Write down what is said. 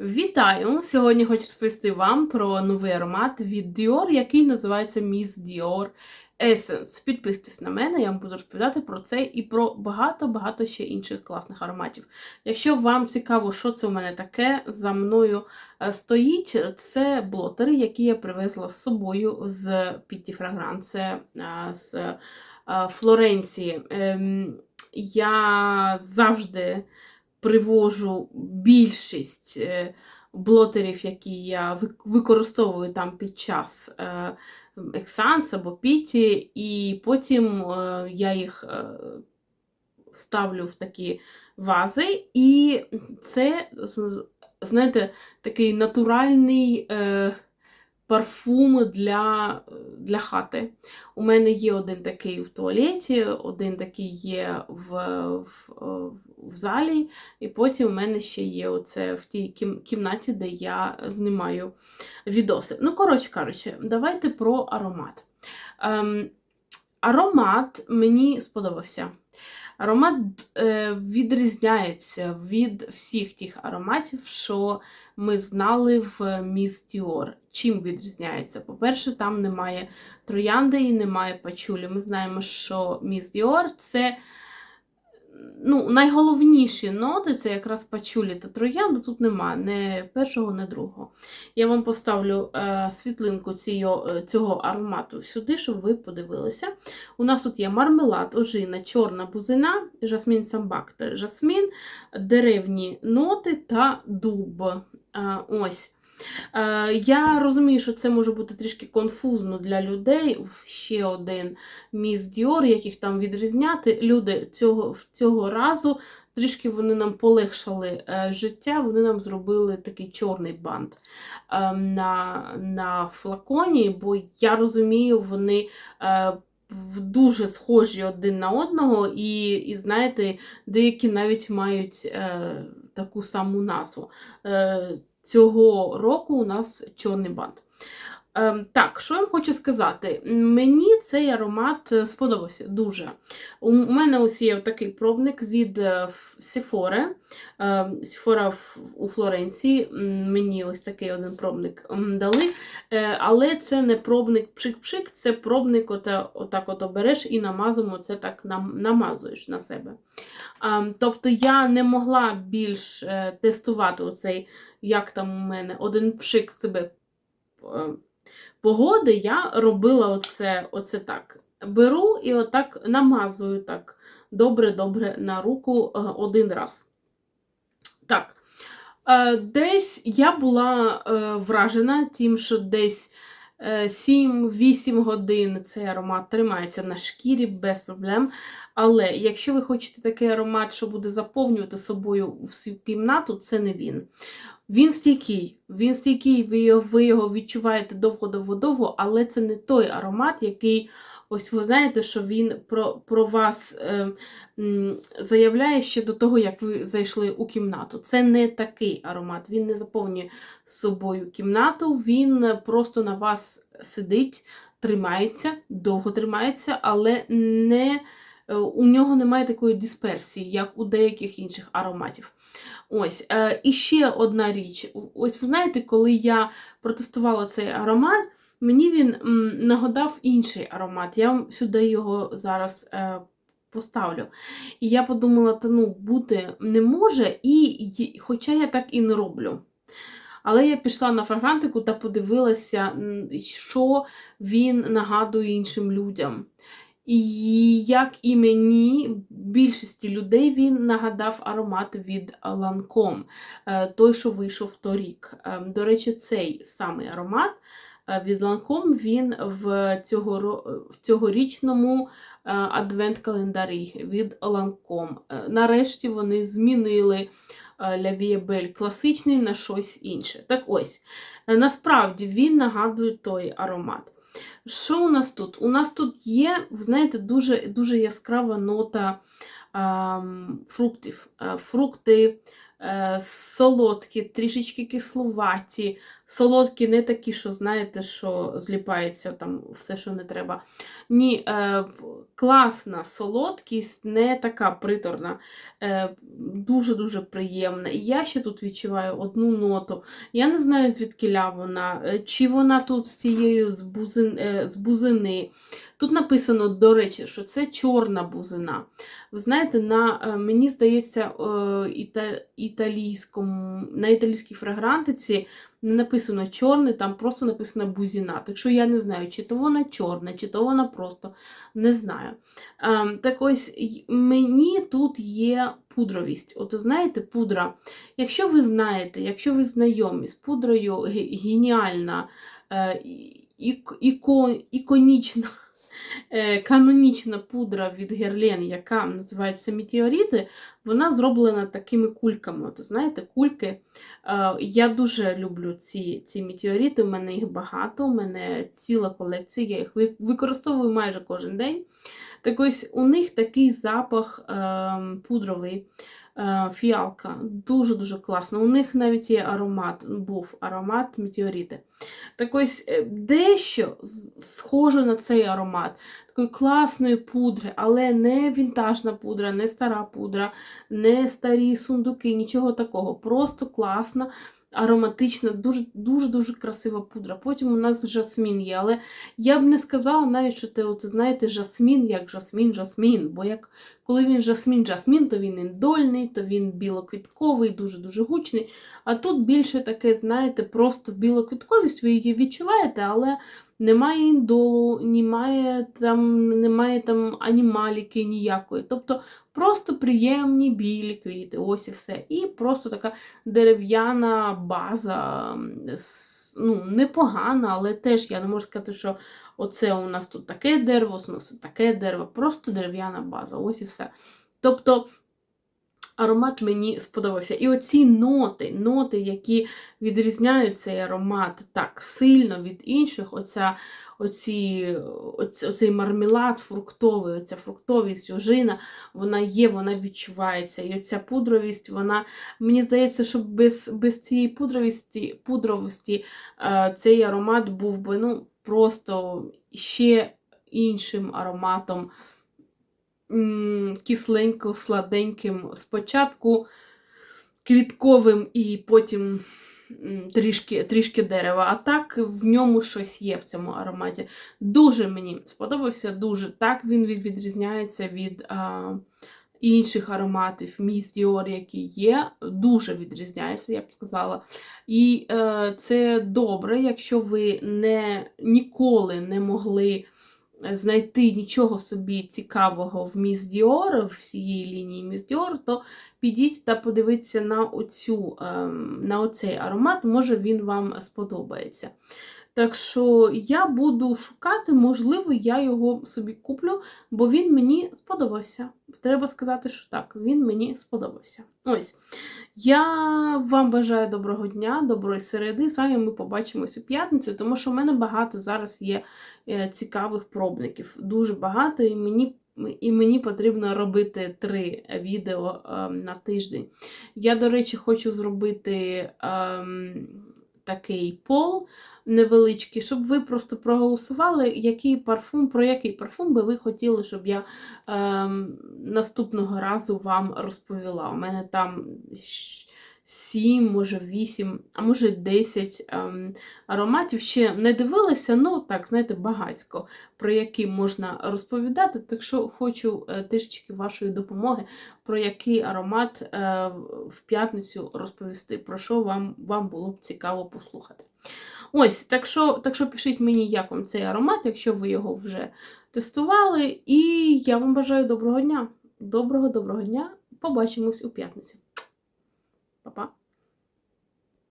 Вітаю! Сьогодні хочу розповісти вам про новий аромат від Dior, який називається Miss Dior Essence. Підписуйтесь на мене, я вам буду розповідати про це і про багато-багато ще інших класних ароматів. Якщо вам цікаво, що це у мене таке, за мною е, стоїть, це блотери, які я привезла з собою з Pitti Fragrance, е, з е, Флоренції. Ем, Я завжди привожу більшість е, блотерів, які я використовую там під час е, Ексанс або Піті, і потім е, я їх ставлю в такі вази, і це, знаєте, такий натуральний е, парфум для, для хати. У мене є один такий в туалеті, один такий є в, в, в залі, і потім у мене ще є оце в тій кім- кімнаті, де я знімаю відоси. Ну, коротше кажучи, давайте про аромат. Ем, аромат мені сподобався. Аромат е, відрізняється від всіх тих ароматів, що ми знали в міс Діор. Чим відрізняється? По-перше, там немає троянди і немає пачулі. Ми знаємо, що міс Діор це ну, найголовніші ноти це якраз пачулі та троянда. Тут немає не першого, не другого. Я вам поставлю е, світлинку цього, е, цього аромату сюди, щоб ви подивилися. У нас тут є мармелад, ожина, чорна бузина, жасмін самбак та жасмін, деревні ноти та дуб. Е, ось. Е, Я розумію, що це може бути трішки конфузно для людей. Ще один міс Діор, яких там відрізняти. Люди цього, цього разу трішки вони нам полегшали е, життя, вони нам зробили такий чорний бант е, на, на флаконі, бо я розумію, вони. Е, Дуже схожі один на одного, і, і знаєте, деякі навіть мають е, таку саму назву. Е, цього року у нас чорний бант. Ем, так, що я вам хочу сказати? Мені цей аромат е, сподобався дуже. У мене ось є такий пробник від е, Sephora. Ем, в- у Флоренції. Мені ось такий один пробник дали. Е, Але це не пробник пшик-пшик, це пробник, ота, отак от береш і намазуємо це так нам, намазуєш на себе. Ем, Тобто я не могла більш тестувати оцей, як там у мене один пшик себе погоди, я робила оце, оце так. Беру і отак намазую так добре-добре на руку е, один раз. Так. Е, Десь я була е, вражена тим, що десь е, 7-8 годин цей аромат тримається на шкірі без проблем. Але якщо ви хочете такий аромат, що буде заповнювати собою всю кімнату, це не він. Він стійкий, він стійкий, ви ви його відчуваєте довго-довго-довго, але це не той аромат, який, ось ви знаєте, що він про, про вас е, м, заявляє ще до того, як ви зайшли у кімнату. Це не такий аромат, він не заповнює собою кімнату, він просто на вас сидить, тримається, довго тримається, але не. Е, У нього немає такої дисперсії, як у деяких інших ароматів. Ось, е, і ще одна річ. Ось ви знаєте, коли я протестувала цей аромат, мені він нагадав інший аромат. Я вам сюди його зараз е, поставлю. І я подумала, та ну, бути не може, і, хоча я так і не роблю. Але я пішла на фрагрантику та подивилася, що він нагадує іншим людям. І як і мені, більшості людей він нагадав аромат від Lancome, е, той, що вийшов торік. Е, До речі, цей самий аромат е, від Lancome, він в, цього, в цьогорічному адвент-календарі від. Е, Нарешті вони змінили La класичний на щось інше. Так ось, насправді він нагадує той аромат. Що у нас тут? У нас тут є, ви знаєте, дуже, дуже яскрава нота ем, фруктів. Е, Фрукти, солодкі, трішечки кислуваті, солодкі, не такі, що знаєте, що зліпається там все, що не треба. Ні, е, класна солодкість, не така приторна, е, дуже-дуже приємна. І я ще тут відчуваю одну ноту. Я не знаю, звідки вона, е, чи вона тут з цією з, бузин, е, з бузини. Тут написано, до речі, що це чорна бузина. Ви знаєте, на, е, мені здається, е, іта, італійському, на італійській фрагрантиці не написано чорний, там просто написано бузіна. Так що я не знаю, чи то вона чорна, чи то вона просто не знаю. Ем, так ось мені тут є пудровість. От знаєте, пудра. Якщо ви знаєте, якщо ви знайомі з пудрою геніальна, е, ік, іко, іконічна. Е, Канонічна пудра від Герлен, яка називається Метеоріти, вона зроблена такими кульками. От, знаєте, кульки. Е, Я дуже люблю ці, ці метеорити, у мене їх багато, у мене ціла колекція, я їх використовую майже кожен день. Так ось у них такий запах е, пудровий, фіалка. Дуже-дуже класно. У них навіть є аромат, був аромат метеорити. Так ось е, дещо схоже на цей аромат. Такої класної пудри, але не вінтажна пудра, не стара пудра, не старі сундуки, нічого такого. Просто класна, ароматична, дуже дуже дуже красива пудра. Потім у нас жасмін є, але я б не сказала навіть, що ти от, знаєте, жасмін як жасмін, жасмін. Бо як коли він жасмін, жасмін, то він індольний, то він білоквітковий, дуже дуже гучний. А тут більше таке, знаєте, просто білоквітковість, ви її відчуваєте, але. Немає індолу, немає там, немає там анімаліки ніякої. Тобто просто приємні білі квіти, ось і все. І просто така дерев'яна база, ну, непогана, але теж я не можу сказати, що оце у нас тут таке дерево, у нас тут таке дерево, просто дерев'яна база, ось і все. Тобто аромат мені сподобався. І оці ноти, ноти, які відрізняють цей аромат так сильно від інших, оця, оці, оці, оцей мармелад фруктовий, оця фруктовість, ожина, вона є, вона відчувається. І оця пудровість, вона, мені здається, що без, без цієї пудровості, пудровості е, цей аромат був би ну, просто ще іншим ароматом кисленько, сладеньким спочатку квітковим і потім трішки, трішки дерева. А так в ньому щось є в цьому ароматі. Дуже мені сподобався, дуже так він відрізняється від а, інших ароматів Miss Dior, які є. Дуже відрізняється, я б сказала. І е, це добре, якщо ви не, ніколи не могли знайти нічого собі цікавого в Міс Діор, в всієї лінії Міс Діор, то підіть та подивіться на, оцю, ем, на оцей аромат, може він вам сподобається. Так що я буду шукати, можливо, я його собі куплю, бо він мені сподобався. Треба сказати, що так, він мені сподобався. Ось. Я вам бажаю доброго дня, доброї середи. З вами ми побачимось у п'ятницю, тому що в мене багато зараз є е, цікавих пробників. Дуже багато, і мені, і мені потрібно робити три відео е, на тиждень. Я, до речі, хочу зробити ем, такий пол невеличкий, щоб ви просто проголосували, який парфум, про який парфум би ви хотіли, щоб я е, наступного разу вам розповіла. У мене там. Щ- Сім, може вісім, а може 10 ем, ароматів. Ще не дивилася, ну так, знаєте, багацько, про які можна розповідати. Так що хочу е, трішечки вашої допомоги, про який аромат е, в п'ятницю розповісти, про що вам, вам було б цікаво послухати. Ось, так що, так що пишіть мені, як вам цей аромат, якщо ви його вже тестували. І я вам бажаю доброго дня. Доброго, доброго дня. Побачимось у п'ятницю.